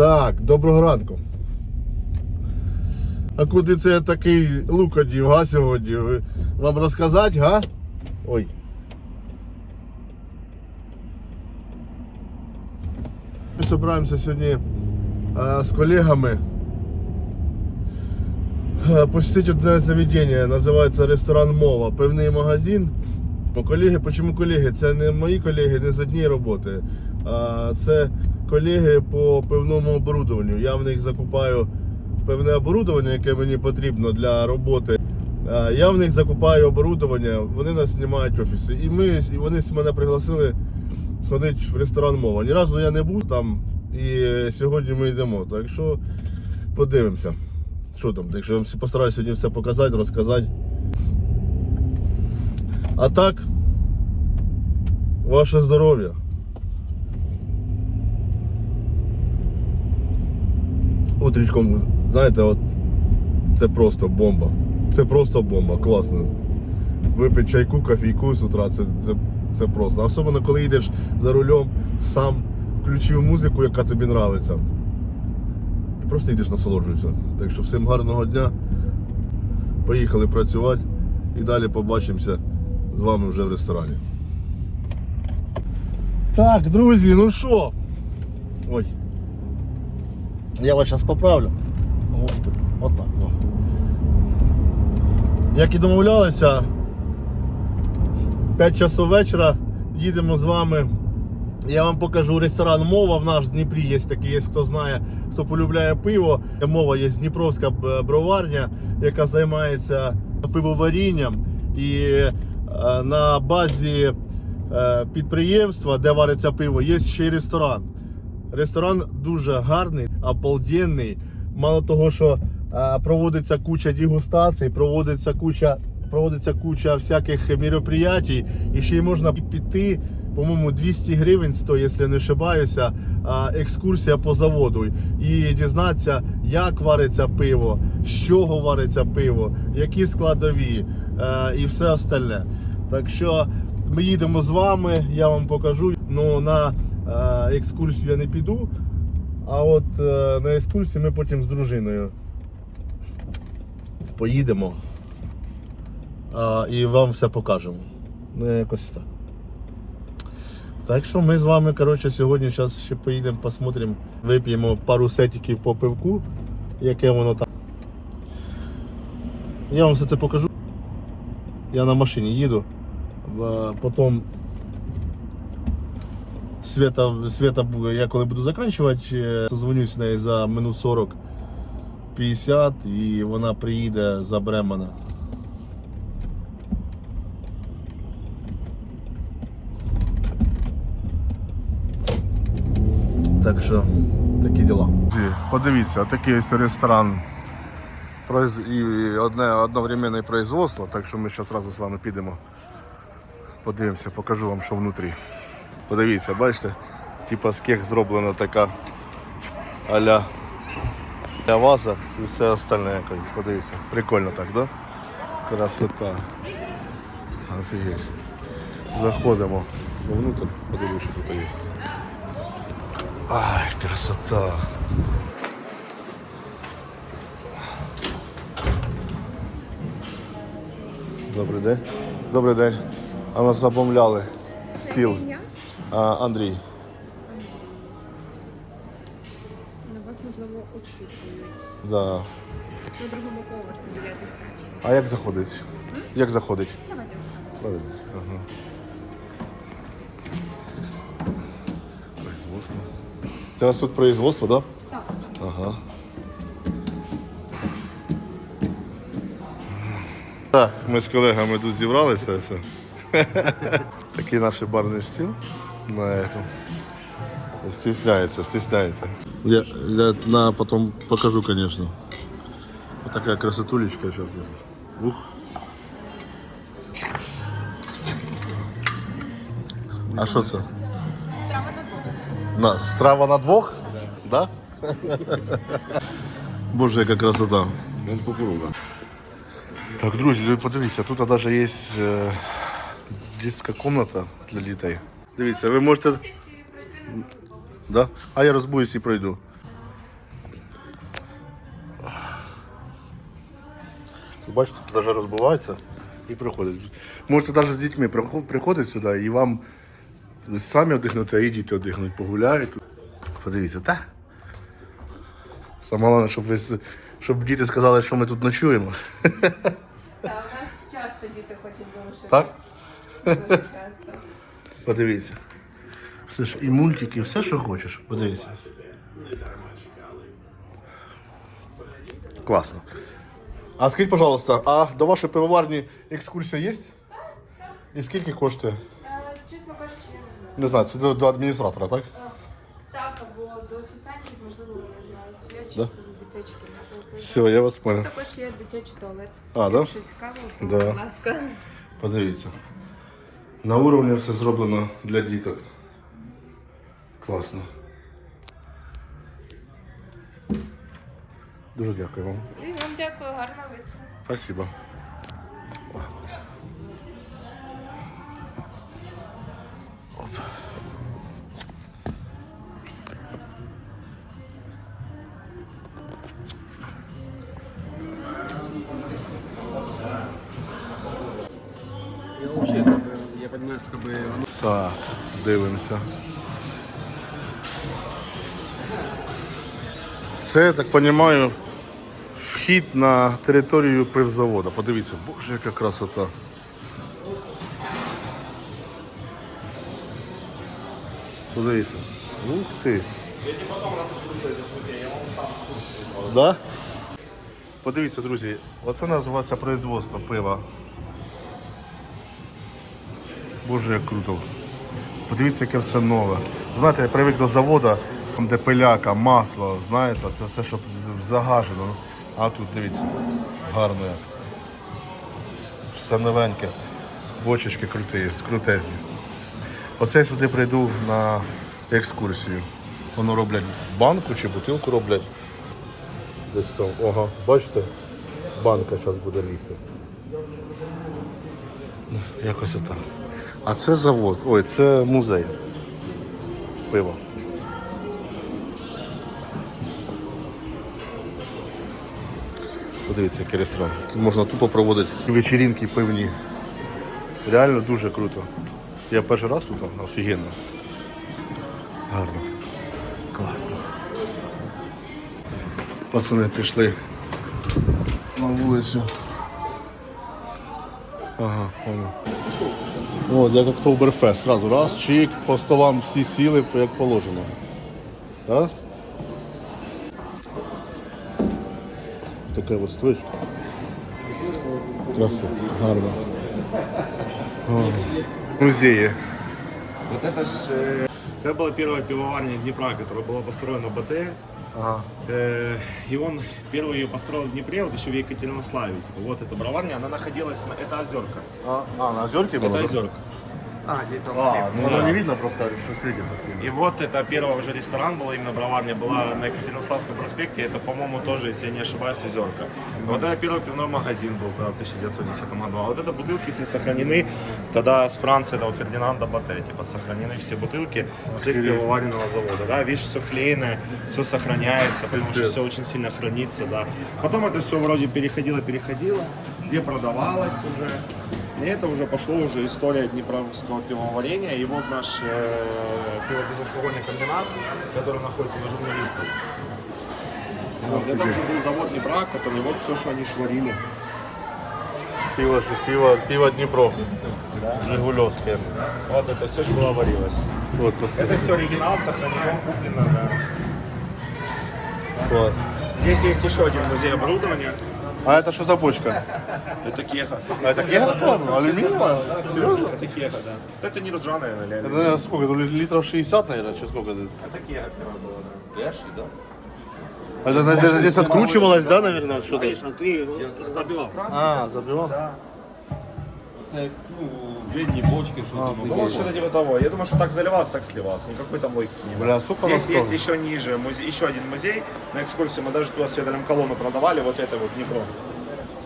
Так, доброго ранку. А куди це такий лук одів, га, сьогодні? Вам розказати, га? Ой. Ми збираємося сьогодні е, з колегами е, посетити одне заведення, називається ресторан Мова, пивний магазин. Колеги, чому колеги? Це не мої колеги, не з однієї роботи. А це колеги по пивному оборудованню. Я в них закупаю певне оборудовання, яке мені потрібно для роботи. Я в них закупаю оборудовання, вони нас знімають офіси. І ми, і вони мене пригласили сходити в ресторан Мова. Ні разу я не був там, і сьогодні ми йдемо. Так що подивимося. Що там? Так що я постараюся сьогодні все показати, розказати. А так, ваше здоров'я. Утрічком, знаєте, от це просто бомба. Це просто бомба, класно. Випити чайку, кофійку з утра, це, це, це просто. Особливо коли йдеш за рулем, сам включив музику, яка тобі подобається. І просто йдеш насолоджуєшся. Так що всім гарного дня. Поїхали працювати і далі побачимося з вами вже в ресторані. Так, друзі, ну що? Ой. Я вас зараз поправлю. Господи, отак. О. Як і домовлялися, 5 часов вечора їдемо з вами. Я вам покажу ресторан Мова в наш Дніпрі. Є такий, є хто знає, хто полюбляє пиво. Мова є Дніпровська броварня, яка займається пивоварінням. І е, на базі е, підприємства, де вариться пиво, є ще й ресторан. Ресторан дуже гарний, обалденний. Мало того, що е, проводиться куча дегустацій, проводиться куча, проводиться куча всяких мероприятий, і ще й можна піти. По-моєму, 200 гривень стоїть, якщо не ошибаюся, а, екскурсія по заводу. І дізнатися, як вариться пиво, з чого вариться пиво, які складові е, і все остальне. Так що ми їдемо з вами, я вам покажу. Ну, на е, екскурсію я не піду. А от е, на екскурсію ми потім з дружиною поїдемо а, і вам все покажемо. Ну, якось так. Так що ми з вами, коротше, сьогодні зараз ще поїдемо, посмотримо, вип'ємо пару сетиків по пивку, яке воно там. Я вам все це покажу. Я на машині їду. Потім Света, Света я коли буду закінчувати, дзвонюсь з нею за минут 40-50 і вона приїде, забере мене. Так що такі діла. Подивіться, такий ось ресторан і одне одновременне производство, так що ми зараз зразу з вами підемо. Подивимося, покажу вам, що внутрі. Подивіться, бачите, типа з кех зроблена така аля для ваза і все остальне якось. Подивіться. Прикольно так, да? Красота. Офігеть. Заходимо вовнутрь, подивимося, що тут є. Ай, красота. Добрий день. Добрий день. А нас забомляли. Стіл. Андрій. На вас можливо очікують. Да. На другому поверсі біля дитячого. А як заходить? Як заходить? Давайте. Правильно. Ага. Производство. Це у вас тут производство, так? Да? Так, Ага. Так, ми з колегами тут зібралися. Все. Такий наш барний стіл на этом. Стесняется, стесняется. Я, я на, потом покажу, конечно. Вот такая красотулечка сейчас здесь. Ух. А що це? страва на двох. На, страва на двох? Да? Боже, яка красота. Вон кукуруза. Так, друзі, ви подивіться, тут навіть є е, дитяча кімната для дітей. Дивіться, ви можете. Да? А я розбуюсь і пройду. Бачите, тут навіть розбувається і приходить. Можете навіть з дітьми приходити сюди і вам самі одихнути, а і діти одихнуть, погуляють. Подивіться, так? Саме головне, щоб ви, щоб діти сказали, що ми тут ночуємо. Так, у нас часто діти хочуть залишитися. Так? Подивіться. Все ж, і мультики, все, що хочеш. Подивіться. Класно. А скажіть, пожалуйста, а до вашої пивоварні екскурсія є? І скільки коштує? Е, Чесно кажучи, я не знаю. Не знаю, це до, до адміністратора, так? Е, Так, або до офіціантів, можливо, вони знають. Я чисто за дитячі кімнати. Все, я вас понял. Також є дитячий туалет. А, да? Якщо цікаво, то, Да. будь ласка. Подивіться. На уровні все зроблено для діток. Класно. Дуже дякую вам. І вам дякую, гарного вечора. Спасибо. Бы, я понимаю, чтобы оно Так, дивимося. Це, я так розумію, вхід на територію пивзаводу. Подивіться, боже, яка красота. Подивіться. Ух ти. Я не потім розкрутити музей, я вам сам екскурсію Да? Подивіться, друзі, оце називається производство пива. Боже, як круто. Подивіться, яке все нове. Знаєте, я привик до заводу, там де пиляка, масло, знаєте, це все, що загажено. А тут дивіться, гарно як. Все новеньке. Бочечки круті, крутезні. Оце я сюди прийду на екскурсію. Воно роблять банку чи бутилку роблять. Десь там. Ага, бачите? Банка зараз буде лізти. Якось отак. А це завод. Ой, це музей. Пиво. Подивіться, який ресторан. Тут можна тупо проводити вечірінки пивні. Реально дуже круто. Я перший раз тут, офігенно. Гарно. Класно. Пацани пішли на вулицю. Ага, понял. От, як Октоберфест, сразу раз, чик, по столам всі сіли, як положено. Раз. Така от стоечка. Красиво, гарно. О. Музеї. Вот это ж э, это была первая пивоварня Днепра, которая была построена БТ. Ага. Э, и он первый ее построил в Днепре, вот еще в Екатеринославе. Типа, вот эта броварня, она находилась на... Это озерка. А, а, на озерке было? Это да? озерка. А, где-то А, ну оно не видно просто, что светится сильно. И вот это первый уже ресторан был, именно броварня была на Екатеринославском проспекте. Это, по-моему, тоже, если я не ошибаюсь, озерка. Вот это первый пивной магазин был тогда в 1910 году. А вот это бутылки все сохранены. Тогда с Франции, этого Фердинанда Батте, типа, сохранены все бутылки с их пивоваренного завода. Да, видишь, все вклеено, все сохраняется, потому что все очень сильно хранится, да. Потом это все вроде переходило, переходило, где продавалось уже. И это уже пошло уже история Днепровского пивоварения. И вот наш э, пивобезалкогольный комбинат, который находится на журналистов. Вот, это уже был завод Днепра, который вот все, что они шварили. Пиво, же- пиво, пиво Днепро. Жигулевское. Вот это все же было варилось. Вот. Это все оригинал, сохранено, куплено, да. Класс. Здесь есть еще один музей оборудования. А это что за бочка? Это кеха. А это кега, по-моему? Алюминиевая? Серьезно? Это кеха, да. Это не ржаная, Это, наверное. наверное, сколько? Ну, литров 60, наверное, чи сколько? это? Это кеха первая была, да. Это, наверное, здесь откручивалось, да, наверное, что-то? Конечно, ты забивал. А, забивал? Це, ну, вредні бочки, що там. Ну вот что-то типа того. Я думаю, что так заливалось, так сливалось. Никакой там логики не было. Бля, сука, Здесь есть еще ниже, музей, еще один музей. На экскурсии мы даже туда с Федором колонну продавали, вот это вот Днепро.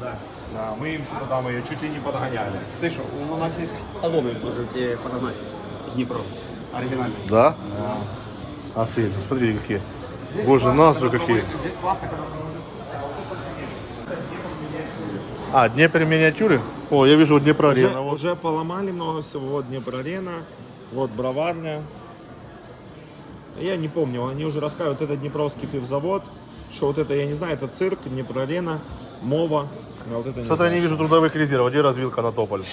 Да. Да, мы им что-то там ее чуть ли не подгоняли. Слышь, у нас есть колонны, можете подогнать. Днепро. Оригинальный. Да? Офигеть, смотри какие. Боже, назры какие. Здесь классно, когда А, Днепр миниатюры? О, я вижу Днепр Уже, арена. Вот. уже поломали много всего. Вот Днепр-арена, вот Броварня. Я не помню, они уже рассказывают, это Днепровский пивзавод, что вот это, я не знаю, это цирк, Днепр-арена, Мова. А вот это Что-то я не вижу трудовых резервов. Где развилка на Тополь?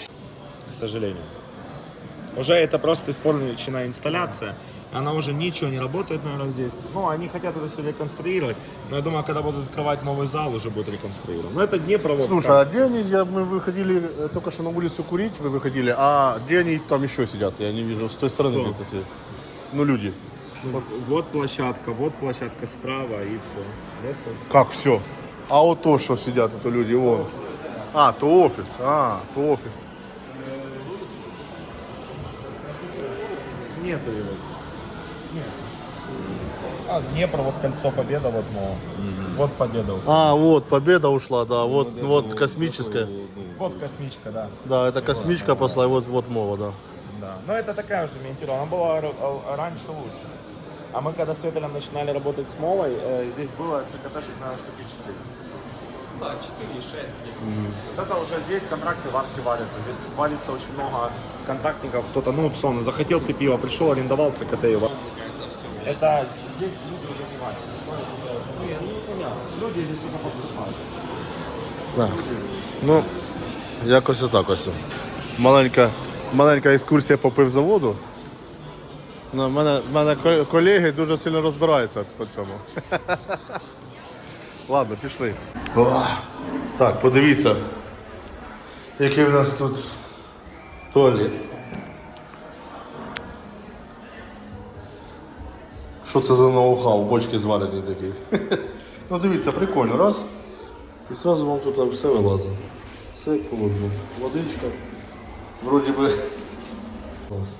к сожалению. Уже это просто испорченная инсталляция. Она уже ничего не работает, наверное, здесь. Ну, они хотят это все реконструировать. Но я думаю, когда будут открывать новый зал, уже будет реконструирован. Но это Днепр. вот, Слушай, а где они? Я, мы выходили э, только что на улицу курить, вы выходили, а где они там еще сидят? Я не вижу, с той стороны где-то сидят. Ну, люди. Вот, вот площадка, вот площадка справа и все. Вот. Как все? А вот то, что сидят, это люди, вон. А, то офис, а, то офис. Нету его. А, Днепр, вот кольцо Победа, вот мол. Вот Победа. А, вот, победа ушла, да, вот, вот космическая. Вот космичка, да. Да, это космичка пошла, и вот, вот мова, да. Да. Но это такая же миниатюра, она была р- а- раньше лучше. А мы когда с Ветелем начинали работать с Мовой, э, здесь было ЦКТшек на штуки 4. Да, 4 и 6. Вот это уже здесь контракты в арке валятся. Здесь валится очень много контрактников. Кто-то, ну, условно, захотел ты пиво, пришел, арендовал ЦКТ его. Это здесь люди уже не. Не, ну понятно. Люди здесь только покупают. Да. Ну, якось отак ось. Маленька, маленька екскурсія по пивзаводу. Ну, в мене, в мене ко- колеги дуже сильно розбираються по цьому. Ладно, пішли. О, так, подивіться, який в нас тут туалет. Що це за ноу-хау? Бочки зварені такі. ну дивіться, прикольно. Раз. І одразу вам тут все вилазить. Все як положено. Водичка. Вроді би. Клас.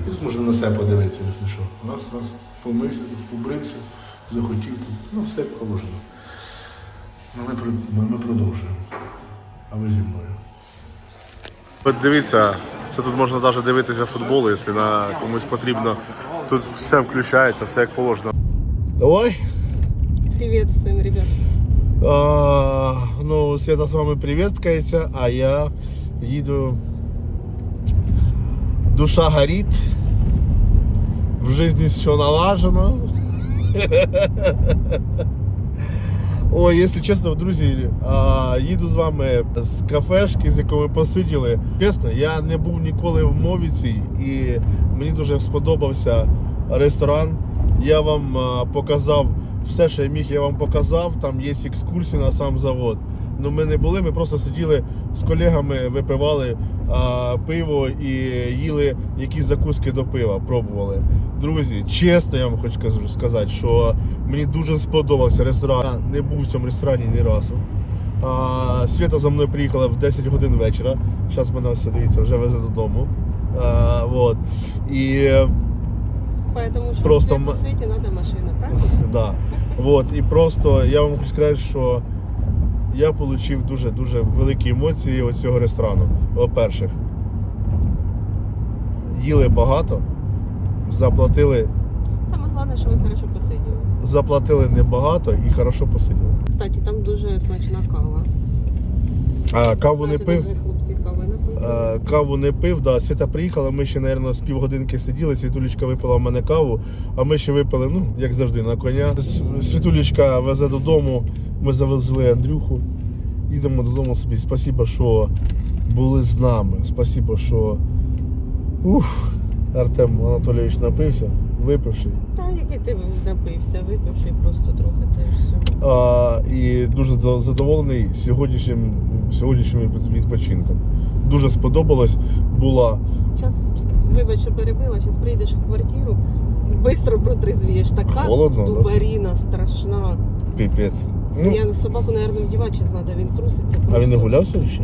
І тут можна на себе подивитися, якщо що. Раз, раз, помився, тут побрився, захотів тут. Ну, все як положено. Ну, Ми, ми, ми продовжуємо. А ви зі мною. От дивіться, це тут можна навіть дивитися футбол, якщо на комусь потрібно. Тут все включається, все як положено. Давай. Привет всем, ребят. А, ну, Света з вами привіткається, а я їду. Душа горить. В житті все налажено. Ой, якщо чесно, друзі, їду з вами з кафешки, з якою посиділи. Чесно, я не був ніколи в Мовіці і мені дуже сподобався ресторан. Я вам показав все, що я міг, я вам показав. Там є екскурсії на сам завод. Ну ми не були, ми просто сиділи з колегами, випивали а, пиво і їли якісь закуски до пива, пробували. Друзі, чесно, я вам хочу сказати, що мені дуже сподобався ресторан. Я не був в цьому ресторані ні разу. А, Свята за мною приїхала в 10 годин вечора. Зараз мене все дивіться, вже везе додому. А, вот. І Поэтому что Просто в свете надо машина, правильно? Да. Вот. І просто я вам хочу сказати, що я отримав дуже дуже великі емоції від цього ресторану. По-перше, їли багато, заплатили, Саме головне, що ви хорошо посиділи. заплатили небагато і хорошо посиділи. Кстати, там дуже смачна кава. А каву не пив. Каву не пив, да. Свята приїхала, ми ще, мабуть, з півгодинки сиділи, Світулечка випила в мене каву, а ми ще випили, ну, як завжди, на коня. С- Світулечка везе додому, ми завезли Андрюху. Їдемо додому собі. Спасибо, що були з нами. Спасибо, що Уф, Артем Анатолійович напився, випивши. Та який ти напився, випивши просто трохи, й все. А, і дуже задоволений сьогоднішнім, сьогоднішнім відпочинком. Дуже сподобалось. Була Зараз, вибач, що перебила, зараз прийдеш в квартиру, швидко протрезвієш. Така Холодно, да? страшна. піпець. Ну, Я на собаку, мабуть, вдівати зараз треба, він труситься. а він не гулявся ще?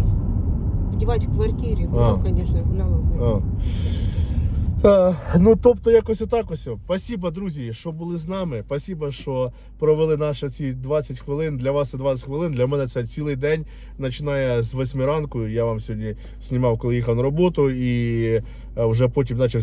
Вдівати в квартирі. А. Ну, звісно, гуляла з ним. А. А, ну, тобто, якось отак ось. Спасибо, друзі, що були з нами. Спасибо, що провели наші ці 20 хвилин. Для вас це 20 хвилин. Для мене це цілий день. Починає з 8 ранку. Я вам сьогодні знімав, коли їхав на роботу, і е, вже потім почав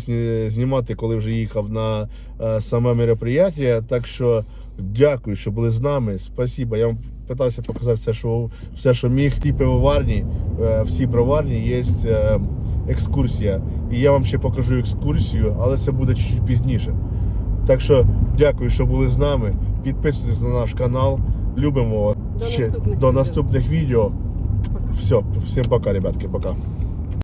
знімати, коли вже їхав на е, саме мероприятие. Так що дякую, що були з нами. Спасибо. Я вам питався показати все, що, все, що міг. Ті пивоварні, е, всі броварні є е, екскурсія. І я вам ще покажу екскурсію, але це буде чуть пізніше. Так що дякую, що були з нами. Підписуйтесь на наш канал. Любимо вас. До наступних до відео. наступних відео. Пока. Все, всім пока, ребятки, пока.